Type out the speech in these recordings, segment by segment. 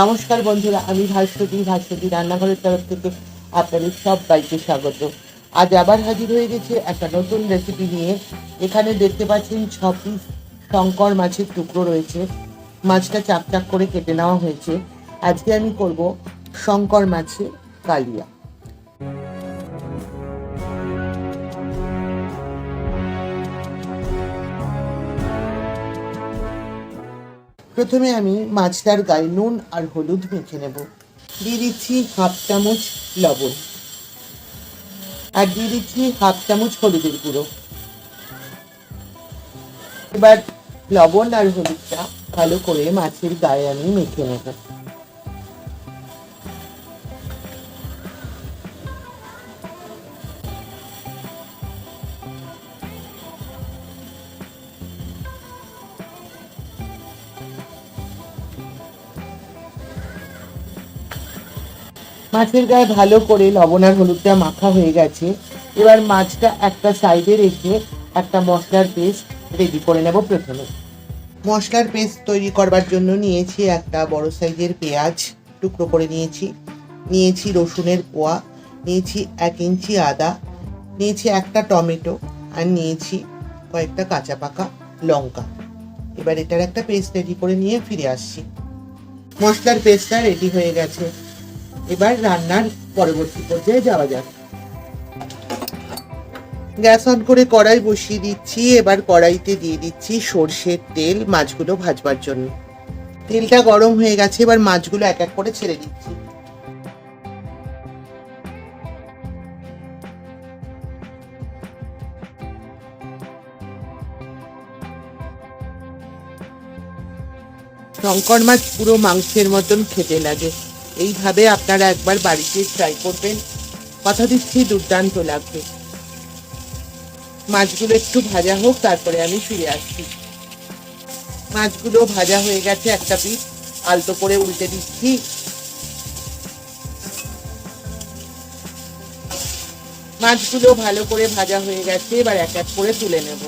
নমস্কার বন্ধুরা, আমি ভাস্বতী ভাস্বতী রান্নাঘরের তরফ থেকে আপনাদের সব বাড়িতে স্বাগত। আজ আবার হাজির হয়ে গেছে একটা নতুন রেসিপি নিয়ে। এখানে দেখতে পাচ্ছেন ছ পিস শঙ্কর মাছের টুকরো রয়েছে। মাছটা চাপ চাপ করে কেটে নেওয়া হয়েছে। আজকে আমি করব শঙ্কর মাছের কালিয়া। প্রথমে আমি মাছটার গায়ে নুন আর হলুদ মেখে নেব। দিয়ে দিচ্ছি হাফ চামচ লবণ। আর দিয়ে দিচ্ছি হাফ চামচ হলুদের গুঁড়ো। এবার লবণ আর হলুদটা ভালো করে মাছের গায়ে আমি মেখে নেব। মাছের গায়ে ভালো করে লবণ আর হলুদটা মাখা হয়ে গেছে। এবার মাছটা একটা সাইডে রেখে একটা মশলার পেস্ট রেডি করে নেব প্রথমে। মশলার পেস্ট তৈরি করবার জন্য নিয়েছি একটা বড় সাইজের পেঁয়াজ, টুকরো করে নিয়েছি। নিয়েছি রসুনের কোয়া, নিয়েছি এক ইঞ্চি আদা, নিয়েছি একটা টমেটো আর নিয়েছি কয়েকটা কাঁচা পাকা লঙ্কা। এবার এটার একটা পেস্ট রেডি করে নিয়ে ফিরে আসছি। মশলার পেস্টটা রেডি হয়ে গেছে। এবার রান্নার পরবর্তী পর্যায়ে যাওয়া যাক। গ্যাস অন করে কড়াই বসিয়ে দিচ্ছি, এবার কড়াইতে দিয়ে দিচ্ছি সর্ষের তেল, মাছগুলো ভাজবার জন্য। তেলটা গরম হয়ে গেছে, এবার মাছগুলো এক এক করে ছেড়ে দিচ্ছি। শঙ্কর মাছ পুরো মাংসের মতন খেতে লাগে। এইভাবে আপনারা একবার বাড়িতে ট্রাই করবেন। কথা দিচ্ছি দুর্দান্ত লাগবে। মাছগুলো একটু ভাজা হোক তারপরে আমি ফিরে আসছি। মাছগুলো ভাজা হয়ে গেছে একটা পিস আলতো করে উল্টে দিচ্ছি। মাছগুলো ভালো করে ভাজা হয়ে গেছে এবার এক এক করে তুলে নেব।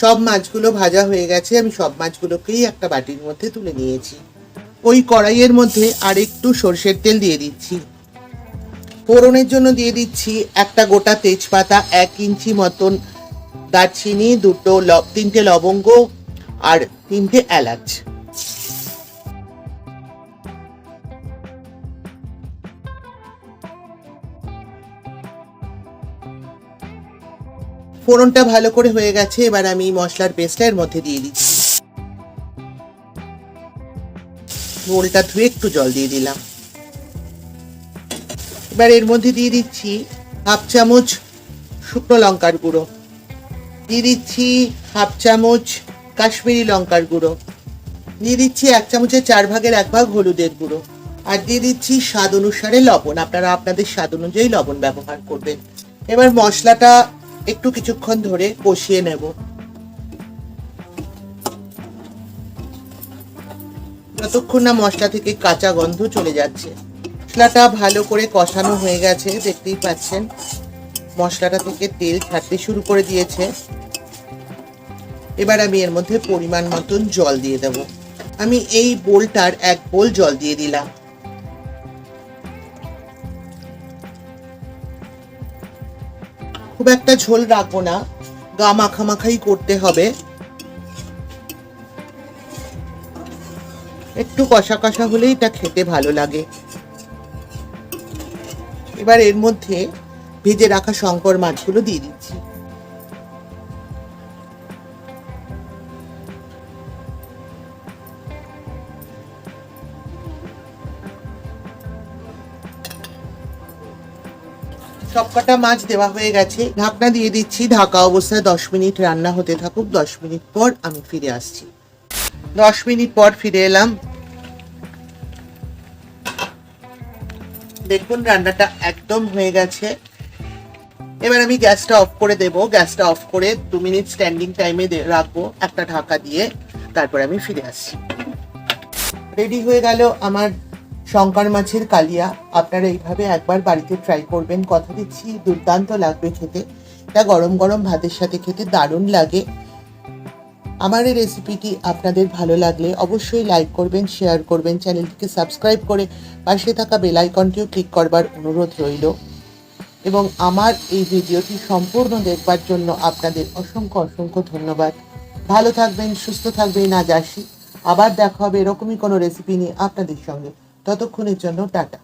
সব মাছগুলো ভাজা হয়ে গেছে আমি সব মাছগুলোকেই একটা বাটির মধ্যে তুলে নিয়েছি। ওই কড়াইয়ের মধ্যে আর একটু সর্ষের তেল দিয়ে দিচ্ছি। ফোড়নের জন্য দিয়ে দিচ্ছি একটা গোটা তেজপাতা, এক ইঞ্চি মতন দারচিনি, দুটো তিনটে লবঙ্গ আর তিনটে এলাচ। ফোড়নটা ভালো করে হয়ে গেছে, এবার আমি মশলার পেস্টটা এর মধ্যে দিয়ে দিচ্ছি। বোলটা ধুয়ে একটু জল দিয়ে দিলাম। এবার এর মধ্যে দিয়ে দিচ্ছি হাফ চামচ শুকনো লঙ্কার গুঁড়ো। দিয়ে দিচ্ছি হাফ চামচ কাশ্মীরি লঙ্কার গুঁড়ো। দিয়ে দিচ্ছি এক চামচের চার ভাগের এক ভাগ হলুদের গুঁড়ো। আর দিয়ে দিচ্ছি স্বাদ অনুসারে লবণ। আপনারা আপনাদের স্বাদ অনুযায়ী লবণ ব্যবহার করবেন। এবার মশলাটা একটু কিছুক্ষণ ধরে কষিয়ে নেব। যতক্ষণ না মশলা থেকে কাঁচা গন্ধ চলে যাচ্ছে। মশলাটা ভালো করে কষানো হয়ে গেছে, দেখতেই পাচ্ছেন। মশলাটা থেকে তেল ছাড়তে শুরু করে দিয়েছে। এবার আমি এর মধ্যে পরিমাণ মতন জল দিয়ে দেব। আমি এই বোলটার এক বোল জল দিয়ে দিলাম। খুব একটা ঝোল রাখব না। গা মাখামাখাই করতে হবে। একটু কষা কষা হলেই তা খেতে ভালো লাগে। এবার এর মধ্যে ভেজে রাখা শঙ্কর মাছগুলো দিয়ে দিচ্ছি। সবকটা মাছ দেওয়া হয়ে গেছে। ঢাকনা দিয়ে দিচ্ছি, ঢাকা অবস্থায় দশ মিনিট রান্না হতে থাকুক, দশ মিনিট পর আমি ফিরে আসছি। দশ মিনিট পর ফিরে এলাম। দেখুন, রান্নাটা একদম হয়ে গেছে। এবার আমি গ্যাসটা অফ করে দেব। গ্যাসটা অফ করে দু মিনিট স্ট্যান্ডিং টাইমে রাখব একটা ঢাকা দিয়ে। তারপর আমি ফিরে আসছি। রেডি হয়ে গেল আমার শঙ্কর মাছের কালিয়া। আপনারা এইভাবে একবার বাড়িতে ট্রাই করবেন। কথা দিচ্ছি, দুর্দান্ত লাগবে খেতে। এটা গরম গরম ভাতের সাথে খেতে দারুণ লাগে। আমার এই রেসিপিটি আপনাদের ভালো লাগলে অবশ্যই লাইক করবেন শেয়ার করবেন চ্যানেলটিকে সাবস্ক্রাইব করে পাশে থাকা বেল আইকনটিও ক্লিক করবার অনুরোধ রইল। এবং আমার এই ভিডিওটি সম্পূর্ণ দেখবার জন্য আপনাদের অসংখ্য অসংখ্য ধন্যবাদ। ভালো থাকবেন, সুস্থ থাকবেন, আজ আসি। আবার দেখা হবে এরকমই কোনো রেসিপি নিয়ে আপনাদের সঙ্গে। ততক্ষণের জন্য টাটা।